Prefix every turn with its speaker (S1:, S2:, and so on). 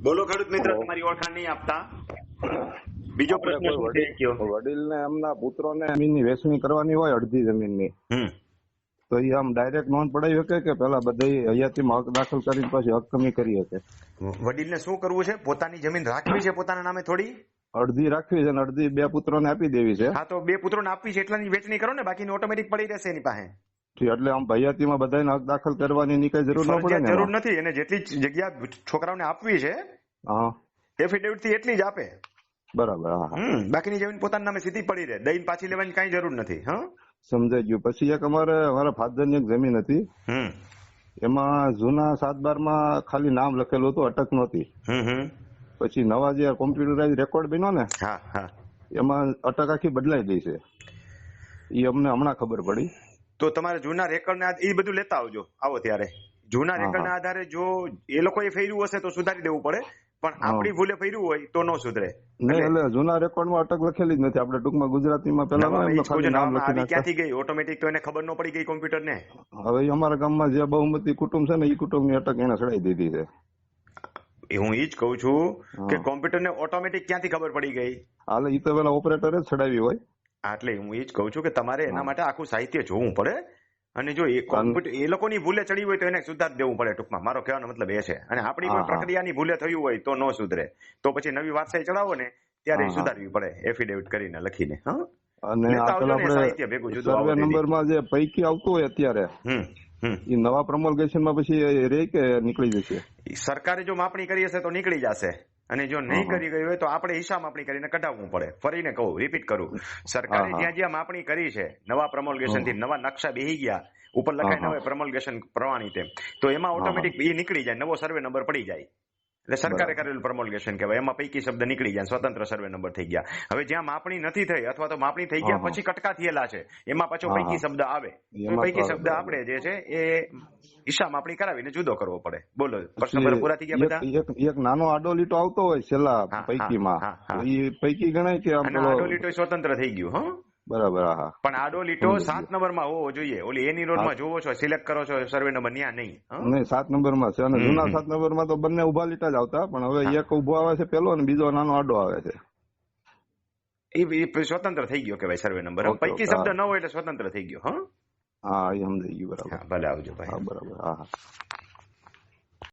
S1: બોલો ખેડૂત મિત્ર તમારી ઓળખાણ નહીં આપતા. બીજો પ્રશ્ન
S2: વડીલ ને એમના પુત્રોને જમીનની વેચણી કરવાની હોય અડધી જમીનની.
S1: ની
S2: તો એ આમ ડાયરેક્ટ નોંધ પડાવી શકે કે પેલા બધા હયાતીમાં હક દાખલ કરીને પછી હક કમી કરી શકે?
S1: વડીલને શું કરવું છે? પોતાની જમીન રાખવી છે પોતાના નામે થોડી?
S2: અડધી રાખવી છે અને અડધી બે પુત્રોને આપી દેવી છે.
S1: હા તો બે પુત્રોને આપવી છે એટલાની વેચણી કરો ને બાકીની ઓટોમેટિક પડી રહેશે એની પાસે.
S2: એટલે આમ ભૈયાતીમાં બધાને હક દાખલ કરવાની એની કઈ જરૂર ન પડે
S1: જરૂર નથી. એને જેટલી જગ્યા છોકરાઓને આપવી છે
S2: હા.
S1: એફિડેવિટથી એટલી જ આપે.
S2: બરાબર હા
S1: બાકીની જમીન પોતાના નામે સીધી પડી રહે. દઈને પાછી લેવાની કઈ જરૂર નથી હા?
S2: સમજાઈ ગયું. પછી એક અમારે અમારા ફાધરની એક જમીન હતી. એમાં જૂના સાત બારમાં ખાલી નામ લખેલું હતું અટક નહોતી. પછી નવા જે કોમ્પ્યુટરાઇઝ રેકોર્ડ બન્યો ને
S1: હા હા.
S2: એમાં અટક આખી બદલાઈ ગઈ છે. એ અમને હમણાં ખબર પડી.
S1: તો તમારે જૂના રેકર્ડ ને એ બધું લેતા આવજો. આવો ત્યારે. જૂના
S2: હા,
S1: રેકર્ડ ના આધારે જો એ લોકોએ ફેર્યું હશે તો સુધારી દેવું પડે. પણ આપણી ભૂલે ફેર્યું હોય તો ન સુધરે.
S2: નહીં એટલે જૂના રેકોર્ડમાં અટક લખેલી જ નથી. આપણે ટૂંકમાં ગુજરાતીમાં પેલા
S1: ક્યાંથી ગઈ? ઓટોમેટિક તો એને ખબર ન પડી ગઈ કોમ્પ્યુટર ને.
S2: હવે અમારા ગામમાં જે બહુમતી કુટુંબ છે ને એ કુટુંબની અટક એને ચડાઈ દીધી છે.
S1: હું એ જ કહું છું કે કોમ્પ્યુટર ને ઓટોમેટિક ક્યાંથી ખબર પડી ગઈ?
S2: હાલે એ તો પેલા ઓપરેટરે જ ચડાવી હોય.
S1: એટલે હું એ જ કહું છું કે તમારે એના માટે આખું સાહિત્ય જોવું પડે. અને જો એ એ લોકોની ભૂલે ચડી હોય તો એને સુધાર દેવું પડે ટૂંકમાં. મારો કહેવાનો મતલબ એ છે. અને આપણી કોઈ. પ્રક્રિયાની ભૂલે થયું હોય તો ન સુધરે. તો પછી નવી વારસાઈ ચડાવો ને ત્યારે. સુધારવી પડે એફિડેવિટ કરીને લખીને હા?
S2: અને આપણે સર્વે નંબરમાં જે પૈકી આવતું હોય અત્યારે એ નવા પ્રમોલગેશનમાં પછી રે કે નીકળી જશે?
S1: સરકારે જો માપણી કરી હશે તો નીકળી જશે. અને જો નહીં. કરી ગઈ હોય તો આપણે હિસાબ માપણી કરીને કઢાવવું પડે. ફરીને કહું રિપીટ કરું. સરકારે. જ્યાં જ્યાં માપણી કરી છે નવા પ્રમોલગેશનથી નવા નકશા બેહી ગયા ઉપર લખાય
S2: હા,
S1: હોય પ્રમોલગેશન પ્રમાણિત તો એમાં ઓટોમેટિક એ નીકળી જાય નવો સર્વે નંબર પડી જાય. એટલે સરકારે કરેલું પ્રમોલગેશન કહેવાય એમાં પૈકી શબ્દ નીકળી ગયા સ્વતંત્ર સર્વે નંબર થઈ ગયા. હવે જ્યાં માપણી નથી થઈ અથવા તો માપણી થઈ ગયા. પછી કટકા થયેલા છે એમાં પાછો પૈકી શબ્દ આવે. પૈકી શબ્દ આપણે જે છે એ હિસાબ માપણી કરાવીને જુદો કરવો પડે. બોલો પ્રશ્ન પૂરા થઈ ગયા બધા?
S2: એક- નાનો આડો લીટો આવતો હોય છેલ્લા પૈકીમાં એ પૈકી ગણાય કે આમ
S1: આડો લીટો સ્વતંત્ર થઈ ગયું હં?
S2: બરાબર હા
S1: પણ આડો લીટો
S2: સાત
S1: સાત નંબરમાં હોવો જોઈએ. ઓલી એની રોડમાં જોવો છો સિલેક્ટ કરો છો સર્વે નંબર ન્યા નહીં?
S2: નહીં સાત નંબરમાં છે. અને જૂના. સાત નંબરમાં તો બંને ઊભા લીટા જ આવતા પણ હવે એક ઊભો આવે છે પેલો અને બીજો નાનો આડો આવે છે.
S1: એ સ્વતંત્ર થઈ ગયો કહેવાય સર્વે નંબર પૈકી શબ્દ ન હોય એટલે સ્વતંત્ર થઈ ગયો હા?
S2: હા એ સમજાઈ ગયું બરાબર.
S1: ભલે આવજો ભાઈ.
S2: બરાબર હા હા.